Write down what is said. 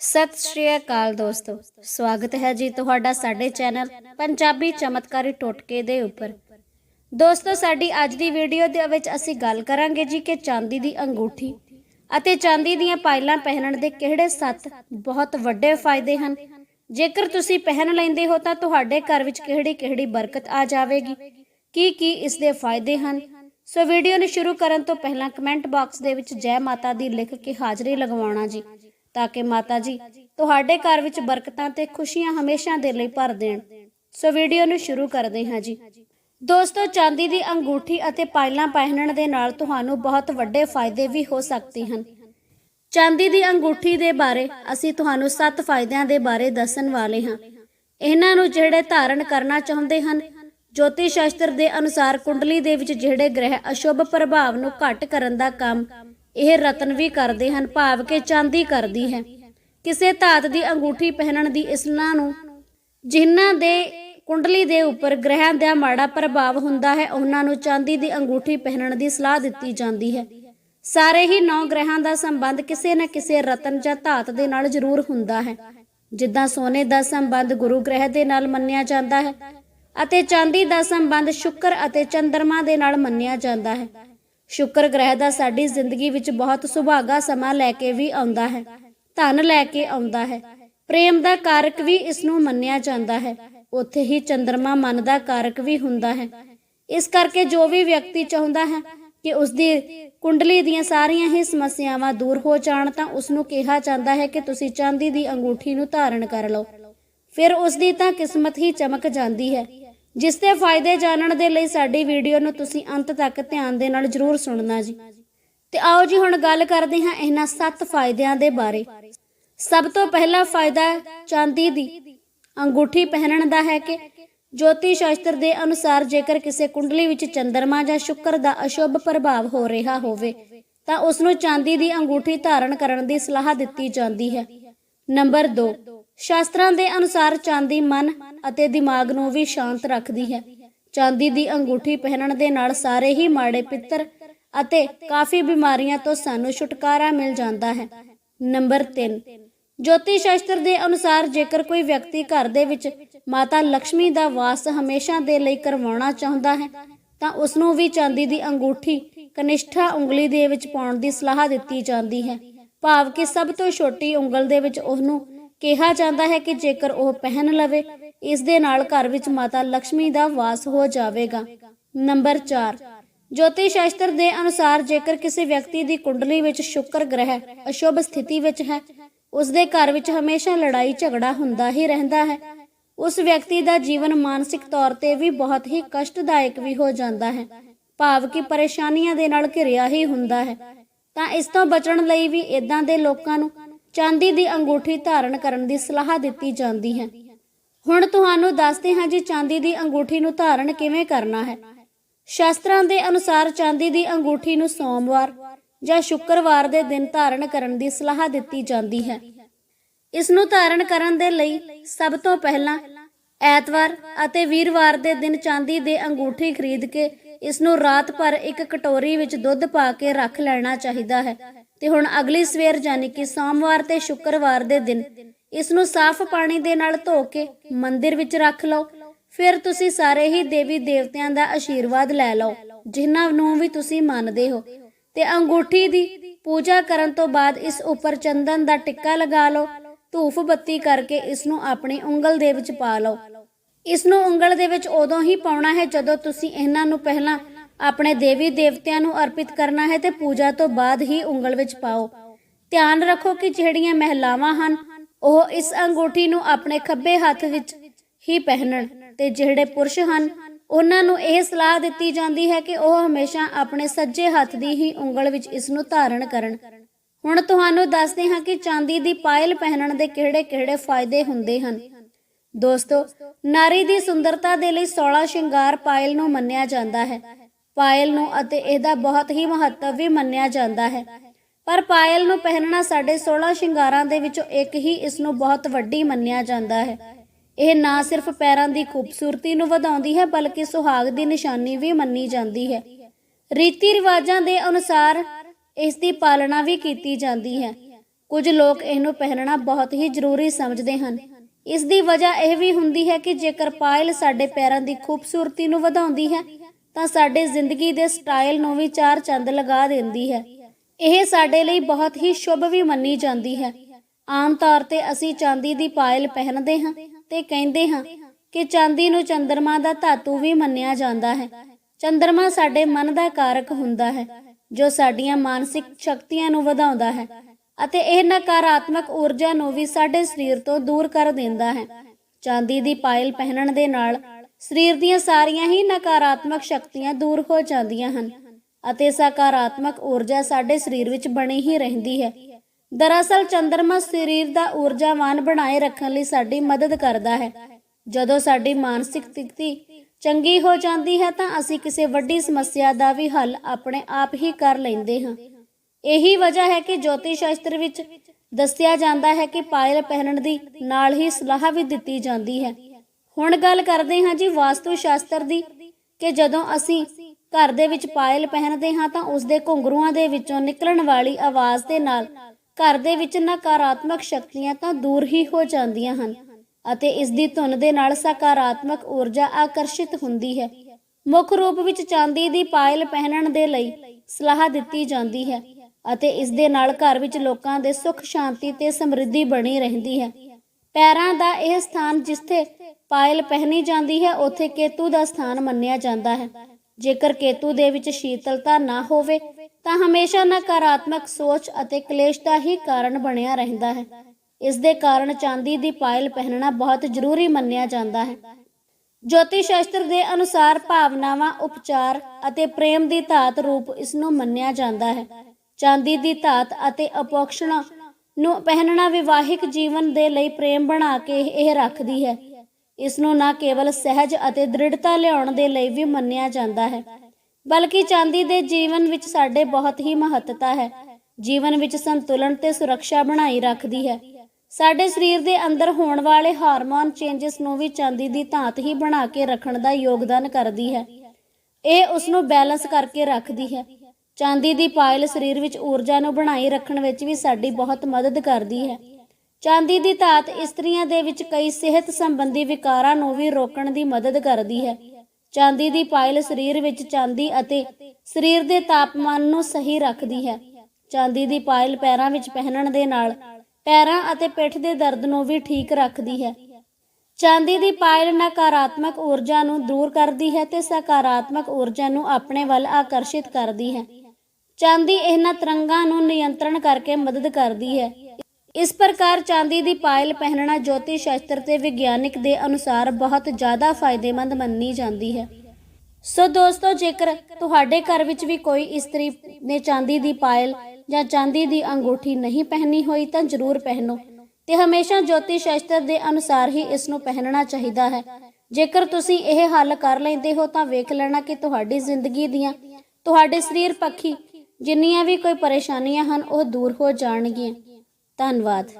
ਸਤਿ ਸ਼੍ਰੀ ਅਕਾਲ ਦੋਸਤੋ। ਸਵਾਗਤ ਹੈ ਜੀ ਤੁਹਾਡਾ ਸਾਡੇ ਚੈਨਲ ਪੰਜਾਬੀ ਚਮਤਕਾਰੀ ਟੋਟਕੇ ਦੇ ਉੱਪਰ। ਦੋਸਤੋ, ਸਾਡੀ ਅੱਜ ਦੀ ਵੀਡੀਓ ਦੇ ਵਿੱਚ ਅਸੀਂ ਗੱਲ ਕਰਾਂਗੇ ਜੀ ਕਿ ਚਾਂਦੀ ਦੀ ਅੰਗੂਠੀ ਅਤੇ ਚਾਂਦੀ ਦੀਆਂ ਪਾਇਲਾਂ ਪਹਿਨਣ ਦੇ ਕਿਹੜੇ ਸੱਤ ਬਹੁਤ ਵੱਡੇ ਫਾਇਦੇ ਹਨ। ਜੇਕਰ ਤੁਸੀਂ ਪਹਿਨ ਲੈਂਦੇ ਹੋ ਤਾਂ ਤੁਹਾਡੇ ਘਰ ਵਿੱਚ ਕਿਹੜੀ-ਕਿਹੜੀ ਬਰਕਤ ਆ ਜਾਵੇਗੀ? ਕੀ ਕੀ ਇਸ ਦੇ ਫਾਇਦੇ ਹਨ? ਸੋ ਵੀਡੀਓ ਨੂੰ ਸ਼ੁਰੂ ਕਰਨ ਤੋਂ ਪਹਿਲਾਂ ਕਮੈਂਟ ਬਾਕਸ ਦੇ ਵਿੱਚ ਜੈ ਮਾਤਾ ਦੀ ਲਿਖ ਕੇ ਹਾਜ਼ਰੀ ਲਗਵਾਉਣਾ ਜੀ। ਤਾਂ ਕਿ ਮਾਤਾ ਜੀ ਤੁਹਾਡੇ ਘਰ ਵਿੱਚ ਬਰਕਤਾਂ ਤੇ ਖੁਸ਼ੀਆਂ ਹਮੇਸ਼ਾ ਦੇ ਲਈ ਭਰ ਦੇਣ। ਸੋ ਵੀਡੀਓ ਨੂੰ ਸ਼ੁਰੂ ਕਰਦੇ ਹਾਂ ਜੀ। ਦੋਸਤੋ, ਚਾਂਦੀ ਦੀ ਅੰਗੂਠੀ ਅਤੇ ਪਾਇਲਾਂ ਪਹਿਨਣ ਦੇ ਨਾਲ ਤੁਹਾਨੂੰ ਬਹੁਤ ਵੱਡੇ ਫਾਇਦੇ ਵੀ ਹੋ ਸਕਦੇ ਹਨ। ਚਾਂਦੀ ਦੀ ਅੰਗੂਠੀ ਦੇ ਬਾਰੇ ਅਸੀਂ ਤੁਹਾਨੂੰ 7 ਫਾਇਦਿਆਂ ਦੇ ਬਾਰੇ ਦੱਸਣ ਵਾਲੇ ਹਾਂ। ਇਹਨਾਂ ਨੂੰ ਜਿਹੜੇ ਧਾਰਨ ਕਰਨਾ ਚਾਹੁੰਦੇ ਹਨ ਜੋਤਿਸ਼ ਸ਼ਾਸਤਰ ਦੇ ਅਨੁਸਾਰ ਕੁੰਡਲੀ ਦੇ ਵਿੱਚ ਜਿਹੜੇ ਗ੍ਰਹਿ ਅਸ਼ੁਭ ਪ੍ਰਭਾਵ ਨੂੰ ਘੱਟ ਕਰਨ ਦਾ ਕੰਮ ਇਹ ਰਤਨ ਵੀ ਕਰਦੇ ਹਨ, ਭਾਵ ਕਿ ਚਾਂਦੀ ਕਰਦੀ ਹੈ। ਕਿਸੇ ਧਾਤ ਦੀ ਅੰਗੂਠੀ ਪਹਿਨਣ ਦੀ ਇਸਨਾਂ ਨੂੰ ਜਿਨ੍ਹਾਂ ਦੇ ਕੁੰਡਲੀ ਦੇ ਉੱਪਰ ਗ੍ਰਹਿਆਂ ਦਾ ਮਾੜਾ ਪ੍ਰਭਾਵ ਹੁੰਦਾ ਹੈ, ਉਹਨਾਂ ਨੂੰ ਚਾਂਦੀ ਦੀ ਅੰਗੂਠੀ ਪਹਿਨਣ ਦੀ ਸਲਾਹ ਦਿੱਤੀ ਜਾਂਦੀ ਹੈ। ਸਾਰੇ ਹੀ ਨੌ ਗ੍ਰਹਿਆਂ ਦਾ ਸੰਬੰਧ ਕਿਸੇ ਨਾ ਕਿਸੇ ਰਤਨ ਜਾਂ ਧਾਤ ਦੇ ਨਾਲ ਜ਼ਰੂਰ ਹੁੰਦਾ ਹੈ। ਜਿੱਦਾਂ ਸੋਨੇ ਦਾ ਸੰਬੰਧ ਗੁਰੂ ਗ੍ਰਹਿ ਦੇ ਨਾਲ ਮੰਨਿਆ ਜਾਂਦਾ ਹੈ ਅਤੇ ਚਾਂਦੀ ਦਾ ਸੰਬੰਧ ਸ਼ੁੱਕਰ ਅਤੇ ਚੰ드ਰਮਾ ਦੇ ਨਾਲ ਮੰਨਿਆ ਜਾਂਦਾ ਹੈ। ਸ਼ੁੱਕਰ ਗ੍ਰਹਿ ਦਾ ਸਾਡੀ ਜ਼ਿੰਦਗੀ ਵਿੱਚ ਬਹੁਤ ਸੁਭਾਗਾ ਸਮਾਂ ਲੈ ਕੇ ਵੀ ਆਉਂਦਾ ਹੈ, ਧਨ ਲੈ ਕੇ ਆਉਂਦਾ ਹੈ, ਪ੍ਰੇਮ ਦਾ ਕਾਰਕ ਵੀ ਇਸ ਨੂੰ ਮੰਨਿਆ ਜਾਂਦਾ ਹੈ, ਉੱਥੇ ਹੀ ਚੰ드ਰਮਾ ਮਨ ਦਾ ਕਾਰਕ ਵੀ ਹੁੰਦਾ ਹੈ। ਇਸ ਕਰਕੇ ਜੋ ਵੀ ਵਿਅਕਤੀ ਚਾਹੁੰਦਾ ਹੈ ਕਿ ਉਸ ਦੀ ਕੁੰਡਲੀ ਦੀਆਂ ਸਾਰੀਆਂ ਹੀ ਸਮੱਸਿਆਵਾਂ ਦੂਰ ਹੋ ਜਾਣ, ਤਾਂ ਉਸ ਨੂੰ ਕਿਹਾ ਜਾਂਦਾ ਹੈ ਕਿ ਤੁਸੀਂ ਚਾਂਦੀ ਦੀ ਅੰਗੂਠੀ ਨੂੰ ਧਾਰਨ ਕਰ ਲਓ। ਫਿਰ ਉਸ ਦੀ ਤਾਂ ਕਿਸਮਤ ਹੀ ਚਮਕ ਜਾਂਦੀ ਹੈ। ਜਿਸ ਦੇ ਫਾਇਦੇ ਜਾਣਨ ਦੇ ਲਈ ਸਾਡੀ ਵੀਡੀਓ ਨੂੰ ਤੁਸੀਂ ਅੰਤ ਤੱਕ ਧਿਆਨ ਦੇ ਨਾਲ ਜ਼ਰੂਰ ਸੁਣਨਾ ਜੀ। ਤੇ ਆਓ ਜੀ ਹੁਣ ਗੱਲ ਕਰਦੇ ਹਾਂ ਇਹਨਾਂ 7 ਫਾਇਦਿਆਂ ਦੇ ਬਾਰੇ। ਸਭ ਤੋਂ ਪਹਿਲਾ ਫਾਇਦਾ ਚਾਂਦੀ ਦੀ ਅੰਗੂਠੀ ਪਹਿਨਣ ਦਾ ਹੈ ਕਿ ਜੋਤੀ ਸ਼ਾਸਤਰ ਦੇ ਅਨੁਸਾਰ ਜੇਕਰ ਕਿਸੇ ਕੁੰਡਲੀ ਵਿੱਚ ਚੰ드ਰਮਾ ਜਾਂ ਸ਼ੁੱਕਰ ਦਾ ਅਸ਼ੁਭ ਪ੍ਰਭਾਵ ਹੋ ਰਿਹਾ ਹੋਵੇ, ਤਾਂ ਉਸ ਨੂੰ ਚਾਂਦੀ ਦੀ ਅੰਗੂਠੀ ਧਾਰਨ ਕਰਨ ਦੀ ਸਲਾਹ ਦਿੱਤੀ ਜਾਂਦੀ ਹੈ। ਨੰਬਰ 2 ਸ਼ਾਸਤਰਾਂ ਦੇ ਅਨੁਸਾਰ ਚਾਂਦੀ ਮਨ ਅਤੇ ਦਿਮਾਗ ਨੂੰ ਵੀ ਸ਼ਾਂਤ ਰੱਖਦੀ ਹੈ। ਚਾਂਦੀ ਦੀ ਅੰਗੂਠੀ ਪਹਿਨਣ ਦੇ ਨਾਲ ਸਾਰੇ ਹੀ ਮਾੜੇ ਪਿੱਤਰ ਅਤੇ ਕਾਫੀ ਬਿਮਾਰੀਆਂ ਤੋਂ ਸਾਨੂੰ ਛੁਟਕਾਰਾ ਮਿਲ ਜਾਂਦਾ ਹੈ। ਨੰਬਰ 3 ਜੋਤੀ ਸ਼ਾਸਤਰ ਦੇ ਅਨੁਸਾਰ ਜੇਕਰ ਕੋਈ ਵਿਅਕਤੀ ਘਰ ਦੇ ਵਿੱਚ ਮਾਤਾ ਲక్ష్ਮੀ ਦਾ ਵਾਸ ਹਮੇਸ਼ਾ ਦੇ ਲਈ ਕਰਵਾਉਣਾ ਚਾਹੁੰਦਾ ਹੈ, ਤਾਂ ਉਸ ਨੂੰ ਵੀ ਚਾਂਦੀ ਦੀ ਅੰਗੂਠੀ, ਕਨਿਸ਼ਠਾ ਉਂਗਲੀ ਦੇ ਵਿੱਚ ਪਾਉਣ ਦੀ ਸਲਾਹ ਦਿੱਤੀ ਜਾਂਦੀ ਹੈ। ਭਾਵ ਕਿ ਸਭ ਤੋਂ ਛੋਟੀ ਉਂਗਲ ਦੇ ਵਿੱਚ ਉਸਨੂੰ ਕਿਹਾ ਜਾਂਦਾ ਹੈ ਕਿ ਜੇਕਰ ਉਹ ਪਹਿਨ ਲਵੇ, ਇਸ ਦੇ ਨਾਲ ਘਰ ਵਿੱਚ ਮਾਤਾ ਲక్ష్ਮੀ ਦਾ ਵਾਸ ਹੋ ਜਾਵੇਗਾ। ਨੰਬਰ 4 ਜੋਤਿਸ਼ ਸ਼ਾਸਤਰ ਦੇ ਅਨੁਸਾਰ ਜੇਕਰ ਕਿਸੇ ਵਿਅਕਤੀ ਦੀ ਕੁੰਡਲੀ ਵਿੱਚ ਸ਼ੁੱਕਰ ਗ੍ਰਹਿ ਅਸ਼ੁਭ ਸਥਿਤੀ ਵਿੱਚ ਹੈ, ਉਸ ਦੇ ਘਰ ਵਿੱਚ ਹਮੇਸ਼ਾ ਲੜਾਈ ਝਗੜਾ ਹੁੰਦਾ ਹੀ ਰਹਿੰਦਾ ਹੈ। ਉਸ ਵਿਅਕਤੀ ਦਾ ਜੀਵਨ ਮਾਨਸਿਕ ਤੌਰ ਤੇ ਵੀ ਬਹੁਤ ਹੀ ਕਸ਼ਟਦਾਇਕ ਵੀ ਹੋ ਜਾਂਦਾ ਹੈ, ਭਾਵ ਕਿ ਪਰੇਸ਼ਾਨੀਆਂ ਦੇ ਨਾਲ ਘਿਰਿਆ ਹੀ ਹੁੰਦਾ ਹੈ। ਤਾਂ ਇਸ ਤੋਂ ਬਚਣ ਲਈ ਵੀ ਇਦਾਂ ਦੇ ਲੋਕਾਂ ਨੂੰ ਚਾਂਦੀ ਦੀ ਅੰਗੂਠੀ ਧਾਰਨ ਕਰਨ ਦੀ ਸਲਾਹ ਦਿੱਤੀ ਜਾਂਦੀ ਹੈ। ਹੁਣ ਤੁਹਾਨੂੰ ਦੱਸਦੇ ਹਾਂ ਜੀ ਚਾਂਦੀ ਦੀ ਅੰਗੂਠੀ ਨੂੰ ਧਾਰਨ ਕਿਵੇਂ ਕਰਨਾ ਹੈ। ਸ਼ਾਸਤਰਾਂ ਦੇ ਅਨੁਸਾਰ ਚਾਂਦੀ ਦੀ ਅੰਗੂਠੀ ਨੂੰ ਸੋਮਵਾਰ ਜਾਂ ਸ਼ੁੱਕਰਵਾਰ ਦੇ ਦਿਨ ਧਾਰਨ ਕਰਨ ਦੀ ਸਲਾਹ ਦਿੱਤੀ ਜਾਂਦੀ ਹੈ। ਇਸ ਨੂੰ ਧਾਰਨ ਕਰਨ ਦੇ ਲਈ ਸਭ ਤੋਂ ਪਹਿਲਾਂ ਐਤਵਾਰ ਅਤੇ ਵੀਰਵਾਰ ਦੇ ਦਿਨ ਚਾਂਦੀ ਦੇ ਅੰਗੂਠੀ ਖਰੀਦ ਕੇ ਇਸ ਨੂੰ ਰਾਤ ਭਰ ਇੱਕ ਕਟੋਰੀ ਵਿੱਚ ਦੁੱਧ ਪਾ ਕੇ ਰੱਖ ਲੈਣਾ ਚਾਹੀਦਾ ਹੈ। ਤੇ ਹੁਣ ਅਗਲੀ ਸਵੇਰ ਯਾਨੀ ਕਿ ਸੋਮਵਾਰ ਤੇ ਸ਼ੁੱਕਰਵਾਰ ਦੇ ਦਿਨ ਇਸ ਨੂੰ ਸਾਫ਼ ਪਾਣੀ ਦੇ ਨਾਲ ਧੋ ਕੇ ਮੰਦਿਰ ਵਿੱਚ ਰੱਖ ਲਓ। ਫਿਰ ਤੁਸੀਂ ਸਾਰੇ ਹੀ ਦੇਵੀ ਦੇਵਤਿਆਂ ਦਾ ਆਸ਼ੀਰਵਾਦ ਲੈ ਲਓ, ਜਿਨ੍ਹਾਂ ਨੂੰ ਵੀ ਤੁਸੀਂ ਮੰਨਦੇ ਹੋ। ਤੇ ਅੰਗੂਠੀ ਦੀ ਪੂਜਾ ਕਰਨ ਤੋਂ ਬਾਅਦ ਇਸ ਉੱਪਰ ਚੰਦਨ ਦਾ ਟਿੱਕਾ ਲਗਾ ਲਓ, ਧੂਫ ਬੱਤੀ ਕਰਕੇ ਇਸ ਨੂੰ ਆਪਣੀ ਉਂਗਲ ਦੇ ਵਿੱਚ ਪਾ ਲਓ। ਇਸ ਨੂੰ ਉਂਗਲ ਦੇ ਵਿੱਚ ਉਦੋਂ ਹੀ ਪਾਉਣਾ ਹੈ ਜਦੋਂ ਤੁਸੀਂ ਇਹਨਾਂ ਨੂੰ ਪਹਿਲਾਂ ਆਪਣੇ ਦੇਵੀ ਦੇਵਤਿਆਂ ਨੂੰ ਅਰਪਿਤ ਕਰਨਾ ਹੈ ਤੇ ਪੂਜਾ ਤੋਂ ਬਾਅਦ ਹੀ ਉਂਗਲ ਵਿੱਚ ਪਾਓ। ਧਿਆਨ ਰੱਖੋ ਕਿ ਜਿਹੜੀਆਂ ਮਹਿਲਾਵਾਂ ਹਨ, ਉਹ ਇਸ ਅੰਗੂਠੀ ਨੂੰ ਆਪਣੇ ਖੱਬੇ ਹੱਥ ਵਿੱਚ ਹੀ ਪਹਿਨਣ ਤੇ ਜਿਹੜੇ ਪੁਰਸ਼ ਹਨ, ਉਹਨਾਂ ਨੂੰ ਇਹ ਸਲਾਹ ਦਿੱਤੀ ਜਾਂਦੀ ਹੈ ਕਿ ਉਹ ਹਮੇਸ਼ਾ ਆਪਣੇ ਸੱਜੇ ਹੱਥ ਦੀ ਹੀ ਉਂਗਲ ਵਿੱਚ ਇਸ ਨੂੰ ਧਾਰਨ ਕਰਨ। ਹੁਣ ਤੁਹਾਨੂੰ ਦੱਸਦੇ ਹਾਂ ਕਿ ਚਾਂਦੀ ਦੀ ਪਾਇਲ ਪਹਿਨਣ ਦੇ ਕਿਹੜੇ-ਕਿਹੜੇ ਫਾਇਦੇ ਹੁੰਦੇ ਹਨ। ਦੋਸਤੋ, ਨਾਰੀ ਦੀ ਸੁੰਦਰਤਾ ਦੇ ਲਈ 16 ਸ਼ਿੰਗਾਰ ਪਾਇਲ ਨੂੰ ਮੰਨਿਆ ਜਾਂਦਾ ਹੈ। ਪਾਇਲ ਨੂੰ ਅਤੇ ਇਹਦਾ ਬਹੁਤ ਹੀ ਮਹੱਤਵ ਵੀ ਮੰਨਿਆ ਜਾਂਦਾ ਹੈ। ਪਰ ਪਾਇਲ ਨੂੰ ਪਹਿਨਣਾ ਸਾਡੇ 16 ਸ਼ਿੰਗਾਰਾਂ ਦੇ ਵਿੱਚੋਂ ਇੱਕ ਹੀ ਇਸ ਨੂੰ ਬਹੁਤ ਵੱਡੀ ਮੰਨਿਆ ਜਾਂਦਾ ਹੈ। ਇਹ ਨਾ ਸਿਰਫ ਪੈਰਾਂ ਦੀ ਖੂਬਸੂਰਤੀ ਨੂੰ ਵਧਾਉਂਦੀ ਹੈ, ਬਲਕਿ ਸੁਹਾਗ ਦੀ ਨਿਸ਼ਾਨੀ ਵੀ ਮੰਨੀ ਜਾਂਦੀ ਹੈ। ਰੀਤੀ ਰਿਵਾਜਾਂ ਦੇ ਅਨੁਸਾਰ ਇਸ ਦੀ ਪਾਲਣਾ ਵੀ ਕੀਤੀ ਜਾਂਦੀ ਹੈ। ਕੁਝ ਲੋਕ ਇਹਨੂੰ ਪਹਿਨਣਾ ਬਹੁਤ ਹੀ ਜ਼ਰੂਰੀ ਸਮਝਦੇ ਹਨ। ਇਸ ਦੀ ਵਜ੍ਹਾ ਇਹ ਵੀ ਹੁੰਦੀ ਹੈ ਕਿ ਜੇਕਰ ਪਾਇਲ ਸਾਡੇ ਪੈਰਾਂ ਦੀ ਖੂਬਸੂਰਤੀ ਨੂੰ ਵਧਾਉਂਦੀ ਹੈ ਤਾਂ ਸਾਡੇ ਜ਼ਿੰਦਗੀ ਦੇ ਸਟਾਈਲ ਨੂੰ ਵੀ ਚਾਰ ਚੰਦ ਲਗਾ ਦਿੰਦੀ ਹੈ। ਇਹ ਸਾਡੇ ਲਈ ਬਹੁਤ ਹੀ ਸ਼ੁਭ ਵੀ ਮੰਨੀ ਜਾਂਦੀ ਹੈ। ਆਮ ਤੌਰ ਤੇ ਅਸੀਂ ਚਾਂਦੀ ਦੀ ਪਾਇਲ ਪਹਿਨਦੇ ਹਾਂ ਤੇ ਕਹਿੰਦੇ ਹਾਂ ਕਿ ਚਾਂਦੀ ਨੂੰ ਚੰਦਰਮਾ ਦਾ ਧਾਤੂ ਵੀ ਮੰਨਿਆ ਜਾਂਦਾ ਹੈ। ਚੰਦਰਮਾ ਸਾਡੇ ਮਨ ਦਾ ਕਾਰਕ ਹੁੰਦਾ ਹੈ, ਜੋ ਸਾਡੀਆਂ ਮਾਨਸਿਕ ਸ਼ਕਤੀਆਂ ਨੂੰ ਵਧਾਉਂਦਾ ਹੈ ਅਤੇ ਇਹ ਨਕਾਰਾਤਮਕ ਊਰਜਾ ਨੂੰ ਵੀ ਸਾਡੇ ਸਰੀਰ ਤੋਂ ਦੂਰ ਕਰ ਦਿੰਦਾ ਹੈ। ਚਾਂਦੀ ਦੀ ਪਾਇਲ ਪਹਿਨਣ ਦੇ ਨਾਲ ਸਰੀਰ ਦੀਆਂ ਸਾਰੀਆਂ ਹੀ ਨਕਾਰਾਤਮਕ ਸ਼ਕਤੀਆਂ ਦੂਰ ਹੋ ਜਾਂਦੀਆਂ ਹਨ ਅਤੇ ਸਕਾਰਾਤਮਕ ਊਰਜਾ ਸਾਡੇ ਸਰੀਰ ਵਿੱਚ ਬਣੀ ਹੀ ਰਹਿੰਦੀ ਹੈ। ਦਰਅਸਲ ਚੰਦਰਮਾ ਸਰੀਰ ਦਾ ਊਰਜਾਵਾਨ ਬਣਾਏ ਰੱਖਣ ਲਈ ਸਾਡੀ ਮਦਦ ਕਰਦਾ ਹੈ। ਜਦੋਂ ਸਾਡੀ ਮਾਨਸਿਕ ਸਥਿਤੀ ਚੰਗੀ ਹੋ ਜਾਂਦੀ ਹੈ ਤਾਂ ਅਸੀਂ ਕਿਸੇ ਵੱਡੀ ਸਮੱਸਿਆ ਦਾ ਵੀ ਹੱਲ ਆਪਣੇ ਆਪ ਹੀ ਕਰ ਲੈਂਦੇ ਹਾਂ। ਇਹੀ ਵਜ੍ਹਾ ਹੈ ਕਿ ਜੋਤਿਸ਼ ਸ਼ਾਸਤਰ ਵਿੱਚ ਦੱਸਿਆ ਜਾਂਦਾ ਹੈ ਕਿ ਪਾਇਲ ਪਹਿਨਣ ਦੀ ਨਾਲ ਹੀ ਸਲਾਹ ਵੀ ਦਿੱਤੀ ਜਾਂਦੀ ਹੈ। ਹੁਣ ਗੱਲ ਕਰਦੇ ਹਾਂ ਜੀ ਵਾਸਤੂ ਸ਼ਾਸਤਰ ਦੀ ਕਿ ਜਦੋਂ ਅਸੀਂ ਘਰ ਦੇ ਵਿੱਚ ਪਾਇਲ ਪਹਿਨਦੇ ਹਾਂ ਤਾਂ ਉਸ ਦੇ ਘੁੰਗਰੂਆਂ ਦੇ ਵਿੱਚੋਂ ਨਿਕਲਣ ਵਾਲੀ ਆਵਾਜ਼ ਦੇ ਨਾਲ ਘਰ ਦੇ ਵਿੱਚ ਨਕਾਰਾਤਮਕ ਸ਼ਕਤੀਆਂ ਤਾਂ ਦੂਰ ਹੀ ਹੋ ਜਾਂਦੀਆਂ ਹਨ ਅਤੇ ਇਸ ਦੀ ਧੁਨ ਦੇ ਨਾਲ ਸਕਾਰਾਤਮਕ ਊਰਜਾ ਆਕਰਸ਼ਿਤ ਹੁੰਦੀ ਹੈ। ਮੁੱਖ ਰੂਪ ਵਿੱਚ ਚਾਂਦੀ ਦੀ ਪਾਇਲ ਪਹਿਨਣ ਦੇ ਲਈ ਸਲਾਹ ਦਿੱਤੀ ਜਾਂਦੀ ਹੈ ਅਤੇ ਇਸ ਦੇ ਨਾਲ ਘਰ ਵਿੱਚ ਲੋਕਾਂ ਦੇ ਸੁੱਖ, ਸ਼ਾਂਤੀ ਤੇ ਸਮਰਿੱਧੀ ਬਣੀ ਰਹਿੰਦੀ ਹੈ। ਪੈਰਾਂ ਦਾ ਇਹ ਸਥਾਨ ਜਿੱਥੇ ਪਾਇਲ ਪਹਿਨੀ ਜਾਂਦੀ ਹੈ, ਉੱਥੇ ਕੇਤੂ ਦਾ ਸਥਾਨ ਮੰਨਿਆ ਜਾਂਦਾ ਹੈ। ਜੇਕਰ ਕੇਤੂ ਦੇ ਵਿੱਚ ਸ਼ੀਤਲਤਾ ਨਾ ਹੋਵੇ, ਤਾਂ ਹਮੇਸ਼ਾ ਨਕਾਰਾਤਮਕ ਸੋਚ ਅਤੇ ਕਲੇਸ਼ ਦਾ ਹੀ ਕਾਰਨ ਬਣਿਆ ਰਹਿੰਦਾ ਹੈ। ਇਸ ਦੇ ਕਾਰਨ ਚਾਂਦੀ ਦੀ ਪਾਇਲ ਪਹਿਨਣਾ ਬਹੁਤ ਜ਼ਰੂਰੀ ਮੰਨਿਆ ਜਾਂਦਾ ਹੈ। ਜੋਤਿਸ਼ ਸ਼ਾਸਤਰ ਦੇ ਅਨੁਸਾਰ ਭਾਵਨਾਵਾਂ, ਉਪਚਾਰ ਅਤੇ ਪ੍ਰੇਮ ਦੀ ਧਾਤ ਰੂਪ ਇਸ ਨੂੰ ਮੰਨਿਆ ਜਾਂਦਾ ਹੈ। ਚਾਂਦੀ ਦੀ ਧਾਤ ਅਤੇ ਅਪੋਕਸ਼ਣਾ ਨੂੰ ਪਹਿਨਣਾ ਵਿਵਾਹਿਕ ਜੀਵਨ ਦੇ ਲਈ ਪ੍ਰੇਮ ਬਣਾ ਕੇ ਇਹ ਰੱਖਦੀ ਹੈ। ਇਸ ਨੂੰ ਨਾ ਕੇਵਲ ਸਹਿਜ ਅਤੇ ਦ੍ਰਿੜਤਾ ਲਿਆਉਣ ਦੇ ਲਈ ਵੀ ਮੰਨਿਆ ਜਾਂਦਾ ਹੈ, ਬਲਕਿ ਚਾਂਦੀ ਦੇ ਜੀਵਨ ਵਿੱਚ ਸਾਡੇ ਬਹੁਤ ਹੀ ਮਹੱਤਤਾ ਹੈ। ਜੀਵਨ ਵਿੱਚ ਸੰਤੁਲਨ ਤੇ ਸੁਰੱਖਿਆ ਬਣਾਈ ਰੱਖਦੀ ਹੈ। ਸਾਡੇ ਸਰੀਰ ਦੇ ਅੰਦਰ ਹੋਣ ਵਾਲੇ ਹਾਰਮੋਨ ਚੇਂਜਸ ਨੂੰ ਵੀ ਚਾਂਦੀ ਦੀ ਧਾਤ ਹੀ ਬਣਾ ਕੇ ਰੱਖਣ ਦਾ ਯੋਗਦਾਨ ਕਰਦੀ ਹੈ। ਇਹ ਉਸ ਨੂੰ ਬੈਲੈਂਸ ਕਰਕੇ ਰੱਖਦੀ ਹੈ। ਚਾਂਦੀ ਦੀ ਪਾਇਲ ਸਰੀਰ ਵਿੱਚ ਊਰਜਾ ਨੂੰ ਬਣਾਈ ਰੱਖਣ ਵਿੱਚ ਵੀ ਸਾਡੀ ਬਹੁਤ ਮਦਦ ਕਰਦੀ ਹੈ। ਚਾਂਦੀ ਦੀ ਧਾਤ ਇਸਤਰੀਆਂ ਦੇ ਵਿੱਚ ਕਈ ਸਿਹਤ ਸੰਬੰਧੀ ਵਿਕਾਰਾਂ ਨੂੰ ਵੀ ਰੋਕਣ ਦੀ ਮਦਦ ਕਰਦੀ ਹੈ। ਚਾਂਦੀ ਦੀ ਪਾਇਲ ਸਰੀਰ ਵਿੱਚ ਚਾਂਦੀ ਅਤੇ ਸਰੀਰ ਦੇ ਤਾਪਮਾਨ ਨੂੰ ਸਹੀ ਰੱਖਦੀ ਹੈ। ਚਾਂਦੀ ਦੀ ਪਾਇਲ ਪੈਰਾਂ ਵਿੱਚ ਪਹਿਨਣ ਦੇ ਨਾਲ ਪੈਰਾਂ ਅਤੇ ਪਿੱਠ ਦੇ ਦਰਦ ਨੂੰ ਵੀ ਠੀਕ ਰੱਖਦੀ ਹੈ। ਚਾਂਦੀ ਦੀ ਪਾਇਲ ਨਕਾਰਾਤਮਕ ਊਰਜਾ ਨੂੰ ਦੂਰ ਕਰਦੀ ਹੈ ਤੇ ਸਕਾਰਾਤਮਕ ਊਰਜਾ ਨੂੰ ਆਪਣੇ ਵੱਲ ਆਕਰਸ਼ਿਤ ਕਰਦੀ ਹੈ। ਚਾਂਦੀ ਇਹਨਾਂ ਤਰੰਗਾਂ ਨੂੰ ਨਿਯੰਤਰਣ ਕਰਕੇ ਮਦਦ ਕਰਦੀ ਹੈ। ਇਸ ਪ੍ਰਕਾਰ ਚਾਂਦੀ ਦੀ ਪਾਇਲ ਪਹਿਨਣਾ ਜੋਤਿਸ਼ ਸ਼ਾਸਤਰ ਤੇ ਵਿਗਿਆਨਿਕ ਦੇ ਅਨੁਸਾਰ ਬਹੁਤ ਜ਼ਿਆਦਾ ਫਾਇਦੇਮੰਦ ਮੰਨੀ ਜਾਂਦੀ ਹੈ। ਸੋ ਦੋਸਤੋ, ਜੇਕਰ ਤੁਹਾਡੇ ਘਰ ਵਿੱਚ ਵੀ ਕੋਈ ਇਸਤਰੀ ਨੇ ਚਾਂਦੀ ਦੀ ਪਾਇਲ ਜਾਂ ਚਾਂਦੀ ਦੀ ਅੰਗੂਠੀ ਨਹੀਂ ਪਹਿਨੀ ਹੋਈ ਤਾਂ ਜ਼ਰੂਰ ਪਹਿਨੋ ਤੇ ਹਮੇਸ਼ਾ ਜੋਤਿਸ਼ ਸ਼ਾਸਤਰ ਦੇ ਅਨੁਸਾਰ ਹੀ ਇਸ ਨੂੰ ਪਹਿਨਣਾ ਚਾਹੀਦਾ ਹੈ। ਜੇਕਰ ਤੁਸੀਂ ਇਹ ਹੱਲ ਕਰ ਲੈਂਦੇ ਹੋ ਤਾਂ ਵੇਖ ਲੈਣਾ ਕਿ ਤੁਹਾਡੀ ਜ਼ਿੰਦਗੀ ਦੀਆਂ, ਤੁਹਾਡੇ ਸਰੀਰ ਪੱਖੀ ਜਿੰਨੀਆਂ ਵੀ ਕੋਈ ਪਰੇਸ਼ਾਨੀਆਂ ਹਨ ਉਹ ਦੂਰ ਹੋ ਜਾਣਗੀਆਂ। ਧੰਨਵਾਦ।